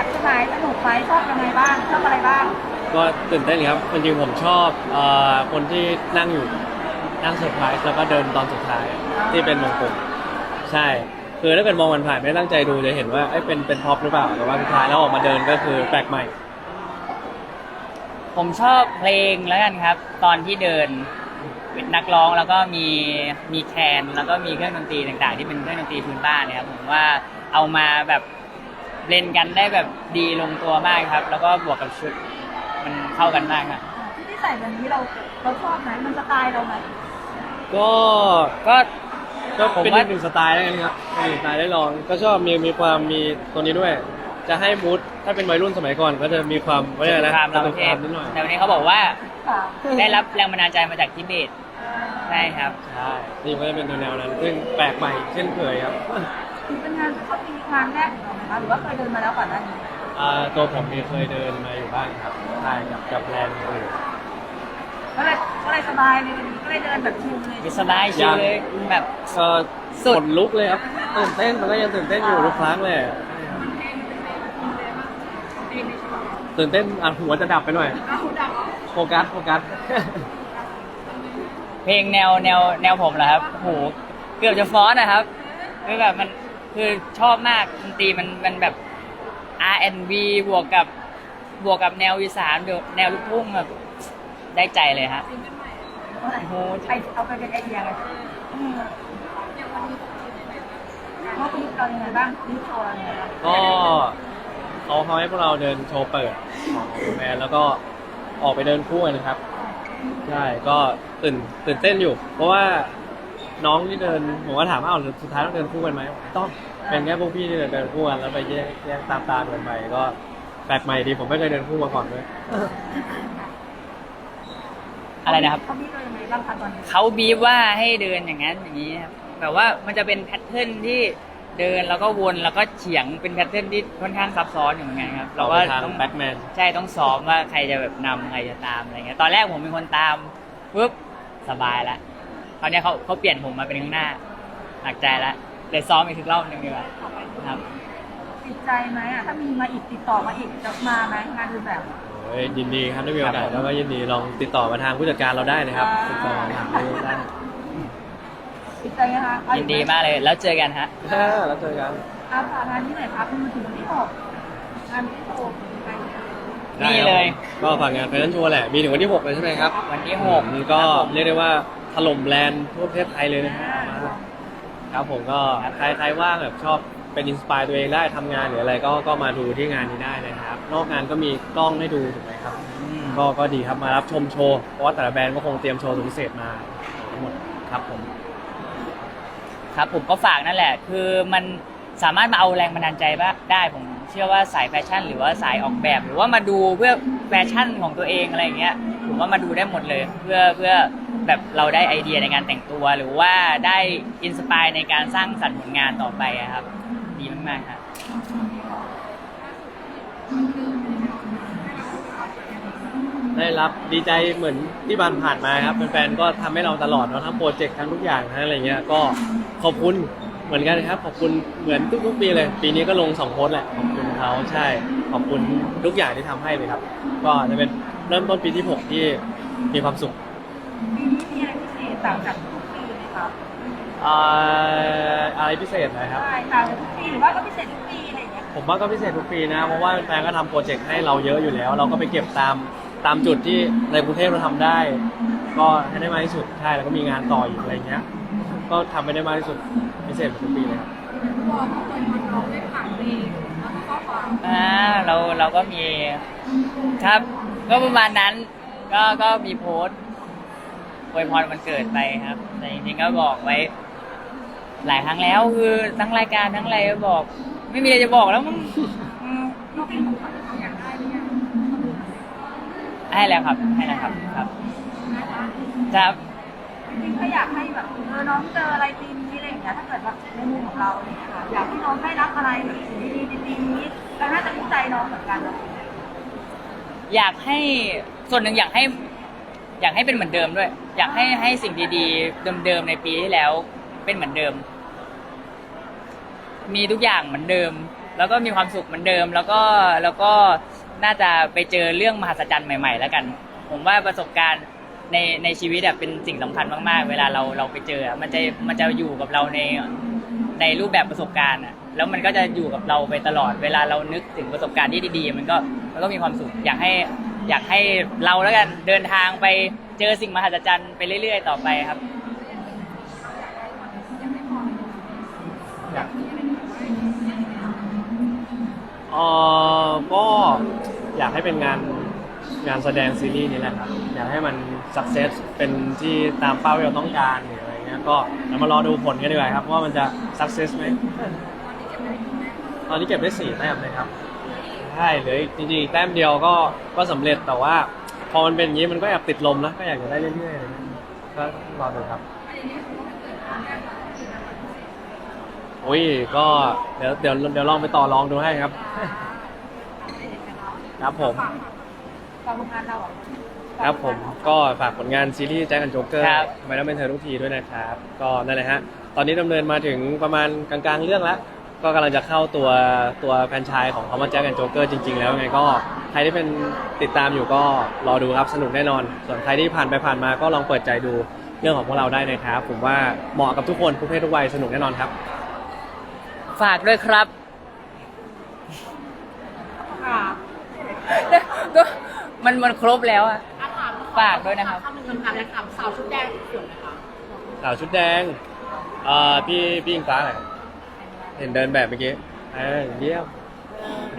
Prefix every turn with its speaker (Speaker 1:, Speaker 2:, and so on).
Speaker 1: กใช่ไหมสนุกไหมชอบยังไงบ้างชอบอะไรบ้าง
Speaker 2: ก็ตื่นเต้นครับจริงๆผมชอบเอ่อคนที่นั่งอยู่นั่งเซอร์ไพรส์แล้วก็เดินตอนสุดท้ายที่เป็นมงกุฎใช่ คือถ้าเกิดมองมันผ่านๆไม่ได้ตั้งใจดูจะเห็นว่าเอ้ยเป็นเป็นพ็อปหรือเปล่าแต่ว่าสุดท้ายแล้วออกมาเดินก็คือแปลกใหม่
Speaker 3: ผมชอบเพลงแล้วกันครับ ตอนที่เดินเป็นนักร้องแล้วก็มีมีแคนแล้วก็มีเครื่องดนตรีต่างๆ ที่เป็นเครื่องดนตรีพื้นบ้านเนี่ยครับผมว่าเอามาแบบ เล่นกันได้แบบดีลงตัวมากครับ แล้วก็บวกกับชุดมันเข้ากันมากครับ
Speaker 1: ที่ที่ใส่แบบนี้เราเราชอบไหมมันสไตล์เราไหม
Speaker 2: ก็
Speaker 3: ก็
Speaker 2: ก็
Speaker 3: ผม
Speaker 2: เป็น
Speaker 3: ว่า
Speaker 2: อีกหนึ่งสไตล์แล้วกันครับเป็นอีกหนึ่งสไตล์ได้ลอง ก็ชอบมีมีความมีตัวนี้ด้วย จะให้มูดถ้าเป็นวัยรุ่นสมัยก่อนก็จะมีความว่าไงนะ
Speaker 3: สงคราม
Speaker 2: ส
Speaker 3: เรา
Speaker 2: ง
Speaker 3: ประ
Speaker 2: ค
Speaker 3: เท
Speaker 2: รา
Speaker 3: ศ
Speaker 2: มนิดหน่อย
Speaker 3: แต่วันนี้เขาบอกว่า
Speaker 1: ค่ะ
Speaker 3: ได้รับแรงบันดาลใจมาจากทิเบตใช่ครับ
Speaker 2: ใช่นี่ก็จะเป็นแนวๆนั้น ซึ่งแปลกใหม่เช่นเคยครับ
Speaker 1: ถือเป็นงานเขาปีงานแรกของเราไหมคะหรือว่าเคยเดินมาแล้วก่อนหน้านี้
Speaker 2: อ่าตัวผมเองเคยเดินมาอยู่บ้างครับใช่กับกับแบรนด์อื่น
Speaker 1: ก็เลยก็เลยสบายเลยวันนี้ก็เลยเดินแบบชิลเลย
Speaker 3: มีสบายชิลเลยแบบ
Speaker 2: ก็
Speaker 3: สุด
Speaker 2: ขนลุกเลยครับตื่นเต้นมันก็ยังตื่นเต้นอยู่ทุกครั้งเลยตื่นเต้นอะหัวจะดับไปหน่อยโฟกัสโฟกัส
Speaker 3: เพลงแนวแนวแนวผมเหรอครับโหเกือบจะฟ้อนนะครับคือแบบมัน คือชอบมากดนตรีมันมันแบบ R&B บวกกับบวกกับแนวอีสานแนวลูกทุ่งแบบได้ใจเลยฮะ
Speaker 1: โอ้โหใครเอาไปเป็นไอเดียไงว่าคุณเรายังไงบ้างคุณโชว์เรายังไงบ้าง
Speaker 2: ก็เขาเขาให้พวกเราเดินโชว์เปิดของแบรนด์แล้วก็ออกไปเดินคู่กันนะครับ ใช่ ก็ตื่นตื่นเต้นอยู่ เพราะว่า น้องที่เดินผมก็ถามว่าเอาสุดท้ายต้องเดินคู่กันไหมต้องเป็นแค่พวกพี่ที่เดินเดินคู่กันแล้วไปแยกแยกตามตามกันไปก็แปลกใหม่ดีผมไม่เคยเดินคู่มาก่อนด้วย
Speaker 3: อะไรนะครับ
Speaker 1: เขามีเรายังไงบ้างคะตอนนี้
Speaker 3: เขาบีบว่าให้เดินอย่างนั้นอย่างนี้ครับแบบว่ามันจะเป็นแพทเทิร์นที่เดินแล้วก็วนแล้วก็เฉียงเป็นแพทเทิร์นที่ค่อนข้างซับซ้อนอยู่เหมือนกันครับ
Speaker 2: เรา
Speaker 3: เรา
Speaker 2: ก็
Speaker 3: ก็
Speaker 2: ทาง
Speaker 3: ต้อง
Speaker 2: แบ็กแมน
Speaker 3: ใช่ต้องซ้อมว่าใครจะแบบนำใครจะตามอะไรเงี้ยตอนแรกผมเป็นคนตามปุ๊บสบายละ คราวเนี้ยเขาเขาเปลี่ยนผมมาเป็นข้างหน้าหนักใจละเลยซ้อมอีกสักรอบหนึ่งดีกว่าครับ
Speaker 1: ติดใจไหมอะถ้ามีมาอีกติดต่อมาอีกจะมาไหมงานดูแบบ
Speaker 2: โอ้ยยินดีครับได้มีโอกาส
Speaker 3: ครับผม
Speaker 2: แล้วก็ยินดีลองติดต่อมาทางผู้จัดการเราได้นะครับติดต่อมาถามได้
Speaker 1: ติดใจนะคะ
Speaker 3: ยินดีมากเลยแล้วเจอกันฮะ
Speaker 2: แล้วเจอกัน
Speaker 1: ครับฝากงานที่ไหนครับมันมาถึงวันที่หกงานที่หกไปเนี่ย
Speaker 3: นี่เลย
Speaker 2: ก็ฝากงานแฟชั่นโชว์แหละ มีถึงวันที่ 6 เลยใช่ไหมครับ
Speaker 3: วันที่หก
Speaker 2: นี่ก็เรียกได้ว่า ถล่มแบรนด์ทั่วประเทศไทยเลยนะครับครับผมก็ใครใครว่างแบบชอบเป็นอินสปายตัวเองได้ทำงานหรืออะไรก็ก็มาดูที่งานนี้ได้นะครับ นอกงานก็มีกล้องให้ดูถูกไหมครับ
Speaker 3: อืม
Speaker 2: ก็ก็ดีครับมารับชมโชว์ เพราะว่าแต่ละแบรนด์ก็คงเตรียมโชว์สุดพิเศษมาทั้งหมดครับผม
Speaker 3: ครับผมก็ฝากนั่นแหละ คือมันสามารถมาเอาแรงบันดาลใจบ้างได้ผมเชื่อว่าสายแฟชั่น หรือว่าสายออกแบบ หรือว่ามาดูเพื่อแฟชั่นของตัวเองอะไรอย่างเงี้ยผมว่ามาดูได้หมดเลย เพื่อเพื่อ แบบเราได้ไอเดียในการแต่งตัว หรือว่าได้อินสปายในการสร้างสรรค์ผลงานต่อไปอะครับ ดีมากๆครับ
Speaker 2: ได้รับดีใจเหมือนที่บานผ่านมาครับแฟนๆก็ทำให้เราตลอดเนาะทั้งโปรเจกต์ทั้งทุกอย่างทั้งอะไรเงี้ยก็ขอบคุณเหมือนกันครับ ขอบคุณเหมือนทุกๆปีเลย ปีนี้ก็ลงสองโพสต์แหละขอบคุณเขาใช่ ขอบคุณทุกอย่างที่ทำให้เลยครับ ก็จะเป็นเริ่มต้นปีที่หกที่มีความสุข
Speaker 1: ปีนี้มีอะไรพิเศษ ต่างจากทุกปีไหมครับ
Speaker 2: อ่าอะไรพิเศษนะครับ
Speaker 1: ใช่ต่างจากทุกปีหรือว่าก็พิเศษทุกปีอะไรอย่างเงี้ย
Speaker 2: ผมว่าก็พิเศษทุกปีนะ เพราะว่าแฟนก็ทำโปรเจกต์ให้เราเยอะอยู่แล้ว เราก็ไปเก็บตามตามจุดที่ในกรุงเทพเราทำได้ ก็ให้ได้มากที่สุดใช่แล้วก็มีงานต่ออีกอะไรเงี้ย ก็ทำไปได้มากที่สุดพิเศษกว่าทุกปีเลยครับ
Speaker 3: อ่าเราเราก็มีครับ ก็ประมาณนั้นก็ก็มีโพสต์ อวยพรวันเกิดไปครับ แต่จริงๆก็บอกไว้ หลายครั้งแล้วคือทั้งรายการทั้งอะไรก็บอก ไม่มีอะไรจะบอกแล้วมั้งอืมให้แล้วครับให้แล้วครับครับครับ
Speaker 1: จริงๆถ้าอยากให้แบบเออน้องเจออะไรปีนี้อะไรอย่างเงี้ยถ้าเกิดแบบในมุมของเราเนี่ยค่ะอยากให้น้องได้รับอะไรแบบสิ่งดีๆในปีนี้ก็น่าจะรู้ใจน้องเหมือนกันนะ
Speaker 3: อยากให้ส่วนหนึ่งอยากให้ อยากให้เป็นเหมือนเดิมด้วย อยากให้ให้สิ่งดีๆ เดิมๆในปีที่แล้วเป็นเหมือนเดิม มีทุกอย่างเหมือนเดิม แล้วก็มีความสุขเหมือนเดิม แล้วก็แล้วก็น่าจะไปเจอเรื่องมหัศจรรย์ใหม่ ๆ แล้วกัน ผมว่าประสบการณ์ในในชีวิตอะเป็นสิ่งสำคัญมากๆ เวลาเราเราไปเจอ มันจะมันจะอยู่กับเราในในรูปแบบประสบการณ์อะแล้วมันก็จะอยู่กับเราไปตลอด เวลาเรานึกถึงประสบการณ์ที่ดีๆ มันก็มันก็มีความสุข อยากให้ อยากให้เราแล้วกันเดินทางไปเจอสิ่งมหัศจรรย์ไปเรื่อย ๆ ต่อไปครับ
Speaker 2: อยากเออก็อยากให้เป็นงานงานแสดงซีรีส์นี้แหละครับ อยากให้มันสักเซสเป็นที่ตามเป้าที่เราต้องการหรืออะไรเงี้ยก็เรามารอดูผลกันดีกว่าครับว่ามันจะสักเซสไหมตอนนี้เก็บได้สี่แต้มเลยครับ ใช่เหลืออีกจริงๆอีกแต้มเดียวก็ก็สำเร็จแต่ว่า พอมันเป็นอย่างนี้มันก็แอบติดลมนะก็อยากจะได้เรื่อยๆอะไรเงี้ยก็รอดูครับอุ้ยก็เดี๋ยวเดี๋ยวเดี๋ยวลองไปต่อลองดูให้ครับ ครับผม
Speaker 1: ฝากผลงานเราเหรอ
Speaker 2: ครับผมก็ฝากผลงานซีรีส์แจ็คแอนด์โจ๊กเกอร์
Speaker 3: ครับ
Speaker 2: ทำไมต้องเป็นเธอทุกทีด้วยนะครับ ก็นั่นแหละฮะ ตอนนี้ดำเนินมาถึงประมาณกลางๆเรื่องแล้ว ก็กำลังจะเข้าตัวตัวแฟรนไชายของคำว่าแจ็คแอนด์โจ๊กเกอร์จริง ๆ แล้วไงก็ใครที่เป็นติดตามอยู่ก็รอดูครับสนุกแน่นอน ส่วนใครที่ผ่านไปผ่านมาก็ลองเปิดใจดูเรื่องของพวกเราได้นะครับ ผมว่าเหมาะกับทุกคนทุกเพศทุกวัยสนุกแน่นอนครับ
Speaker 3: ฝากด้วยครับ
Speaker 1: ค่ะ
Speaker 3: ก็มันมันครบแล้วอะฝากด้วยนะครับ
Speaker 4: คำหนึ่งคำถามอยากถามสาวชุดแดงสวยไหมคะ
Speaker 2: สาวชุดแดงเอ่อพี่พี่อิงฟ้าไหน เห็นเดินแบบเมื่อกี้เออเยี่ยม
Speaker 4: โอเค